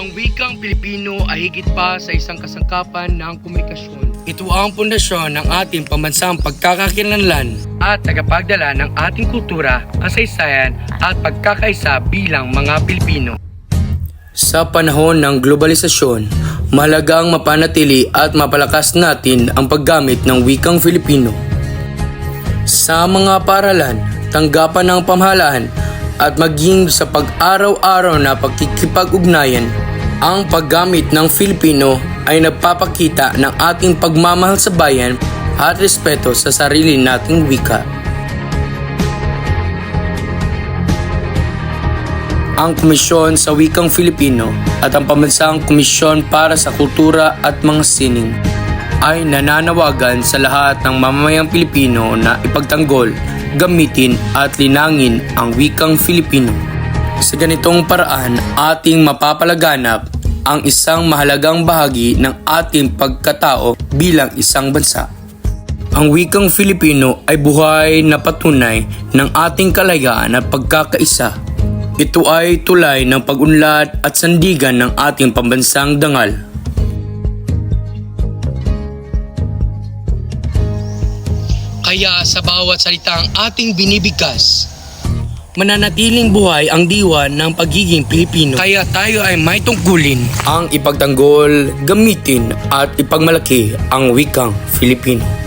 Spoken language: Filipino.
Ang wikang Pilipino ay higit pa sa isang kasangkapan ng komunikasyon. Ito ang pundasyon ng ating pambansang pagkakakilanlan at tagapagdala ng ating kultura, kasaysayan at pagkakaisa bilang mga Pilipino. Sa panahon ng globalisasyon, mahalagang mapanatili at mapalakas natin ang paggamit ng wikang Filipino. Sa mga paralan, tanggapan ng pamahalaan at maging sa pag-araw-araw na pagkikipag-ugnayan, ang paggamit ng Filipino ay nagpapakita ng ating pagmamahal sa bayan at respeto sa sarili nating wika. ang Komisyon sa Wikang Filipino at ang Pambansang Komisyon para sa Kultura at mga Sining ay nananawagan sa lahat ng mamamayang Pilipino na ipagtanggol, gamitin at linangin ang wikang Filipino. Sa ganitong paraan, ating mapapalaganap ang isang mahalagang bahagi ng ating pagkatao bilang isang bansa. Ang wikang Filipino ay buhay na patunay ng ating kalayaan at pagkakaisa. Ito ay tulay ng pag-unlad at sandigan ng ating pambansang dangal. Kaya sa bawat salitang ating binibigkas, mananatiling buhay ang diwa ng pagiging Pilipino. Kaya tayo ay may tungkulin ang ipagtanggol, gamitin at ipagmalaki ang wikang Filipino.